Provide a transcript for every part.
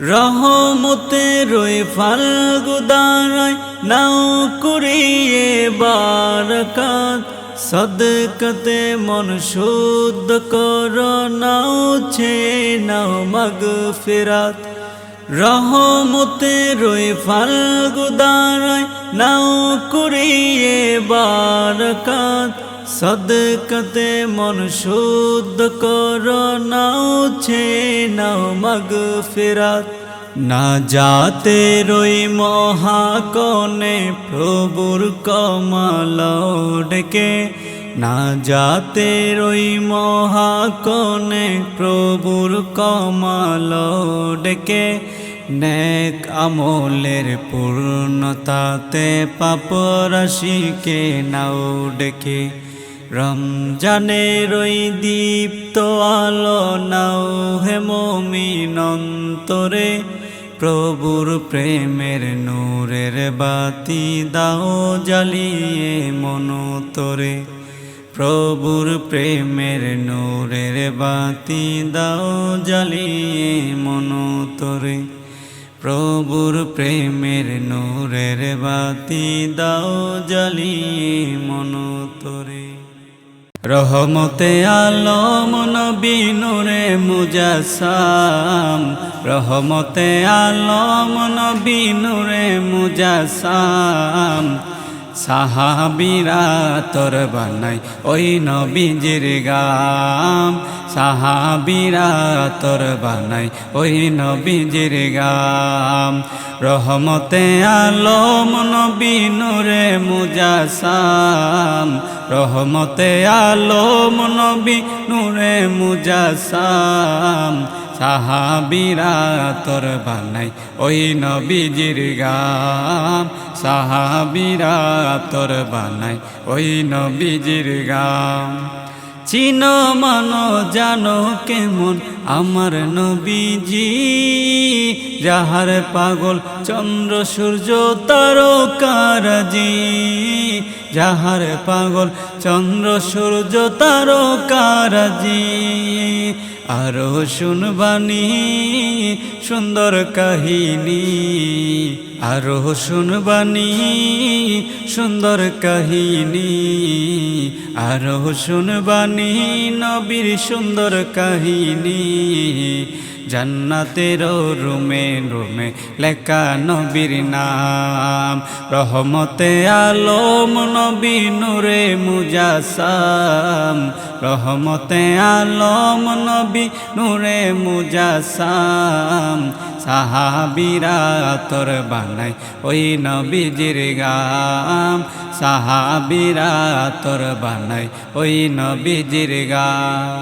রহমতে রই ফাল্গুদারায় নাও কুড়িয়ে বারকাত। সদকতে মন শুদ্ধ কর, নাও ছে নাও মগ ফেরাত রহমতে রই ফাল্গুদারায়, নাও করিয়ে বারকাত সদকতে মন শুদ্ধ কর, নাও ছে নাও মগ ফেরাত না যাতে রই মহাকনে প্রভুর কমাল ডেকে, না যাতে রই মহাকনে প্রভুর কমাল ডেকে নেক আমলের পূর্ণতাতে পাপরাশিকে নাও ডেকে। রমজানের ওই দীপ্ত আলো নাও হে মমিন অন্তরে। প্রভুর প্রেমের নূরের বাতি দাও জ্বালিয়ে মনতরে প্রভুর প্রেমের নূরের বাতি দাও জ্বালিয়ে মনতরে প্রভুর প্রেমের নূরের বাতি দাও জ্বালিয়ে মনতরে রহমতে আলম নবী নূরে মুজাসাম। রহমতে আলম নবী নূরে মুজাসাম। সাহাবিরা তোর বানাই, ওই নবীজির গাম। সাহাবিরা তোর বানাই, ওই নবীজির গাম। রহমতে আলম নবী নূরে মুজাসাম। রহমতে আলম নবী নূরে মুজাসাম। সাহাবিরা তোর বানাই, ওই নবীজির গাম। সাহাবিরা তোর বানাই, ওই নবীজির গাম। চিন মানো জানো কেমন আমার নবীজি, যাহার পাগল চন্দ্র সূর্য তারকারাজি। যাহার পাগল চন্দ্র সূর্য তারকারাজি। আরও শুনবানি সুন্দর কাহিনী আরও শুনবানি সুন্দর কাহিনী আরও শুনবানি নবীর সুন্দর কাহিনী। জান্নাতের রুমে রুমে লেখা নবীর নাম, রহমতে আলম, নবী নূরে মুজাসাম। রহমতে আলম, নবী নূরে মুজাসাম। সাহাবিরা তোর বানাই ওই নবীজির গাম। সাহাবিরা তোর বানাই ওই নবীজির গাম।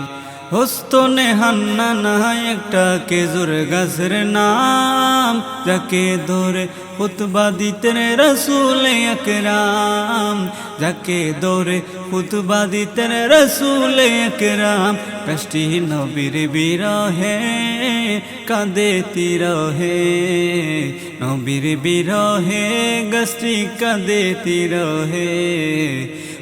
হস্তনে হান্না না একটা কেজুর গাছের নাম, যাকে ধরে খুতবা দিতেন রসুল একরাম, যাকে ধরে খুতবা দিতেন রসুল একরাম। কষ্টি নবীর বিরহে, কাঁদে তিরহে। নবীর বিরহে গষ্টি কাঁদে তিরহে।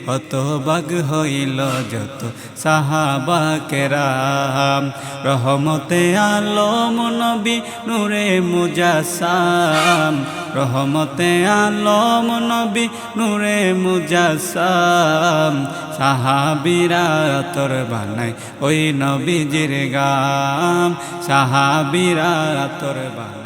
হত বাগ হইল যত সাহাবা কেরাম। রহমতে আলম নবী নূরে মুজাসাম। রহমতে আলম নবী নূরে মুজাসাম। সাহাবিরা তোর বানাই ওই নবীজির গাম। সাহাবিরা তোর বানাই